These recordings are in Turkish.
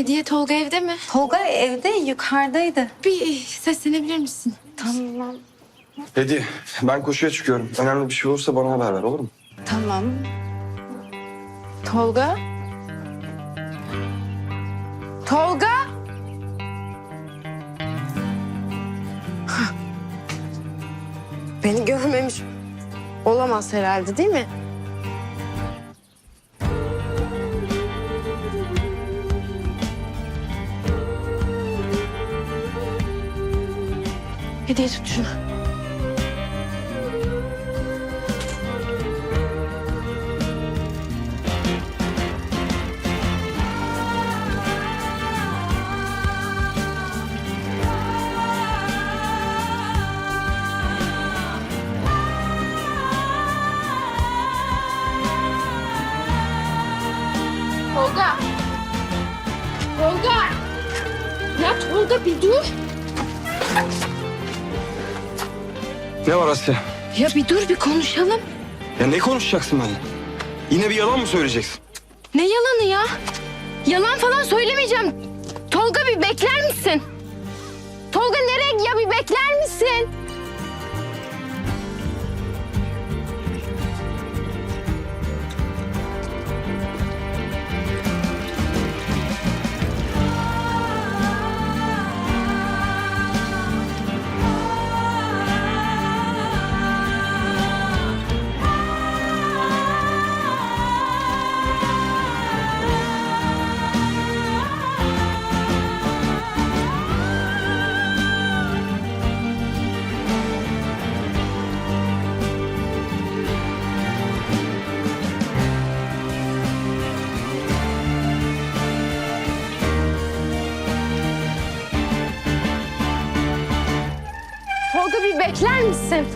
Hediye Tolga evde mi? Tolga evde yukarıdaydı. Bir seslenebilir misin? Tamam. Hediye, ben koşuya çıkıyorum. Önemli bir şey olursa bana haber ver olur mu? Tamam. Tolga? Tolga? Beni görmemiş olamaz herhalde değil mi? Hediye tut şunu. Tolga. Tolga. Ya Tolga bir dur. Ne var Asya? Ya bir dur bir konuşalım. Ya ne konuşacaksın benimle? Yine bir yalan mı söyleyeceksin? Ne yalanı ya? Yalan falan söylemeyeceğim. Tolga bir bekler misin? Tolga nereye ya bir bekler misin? Tolga bir bekler misin?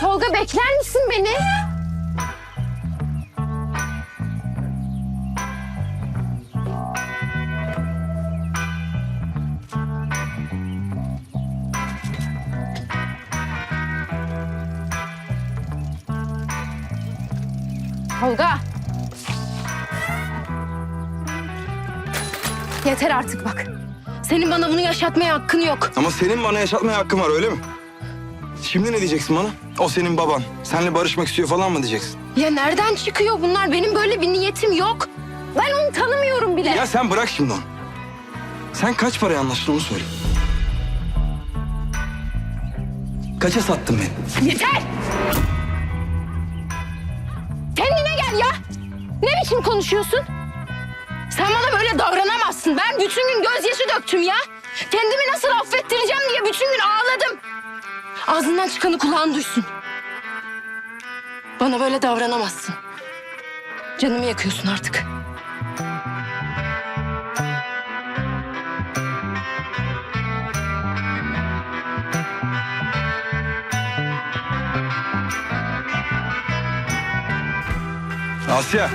Tolga bekler misin beni? Tolga. Yeter artık bak. Senin bana bunu yaşatmaya hakkın yok. Ama senin bana yaşatmaya hakkın var öyle mi? Şimdi ne diyeceksin bana? O senin baban. Seninle barışmak istiyor falan mı diyeceksin? Ya nereden çıkıyor bunlar? Benim böyle bir niyetim yok. Ben onu tanımıyorum bile. Ya sen bırak şimdi onu. Sen kaç paraya anlaştın onu söyle. Kaça sattın beni? Yeter! Kendine gel ya. Ne biçim konuşuyorsun? Davranamazsın. Ben bütün gün gözyaşı döktüm ya. Kendimi nasıl affettireceğim diye bütün gün ağladım. Ağzından çıkanı kulağın duysun. Bana böyle davranamazsın. Canımı yakıyorsun artık. Asya.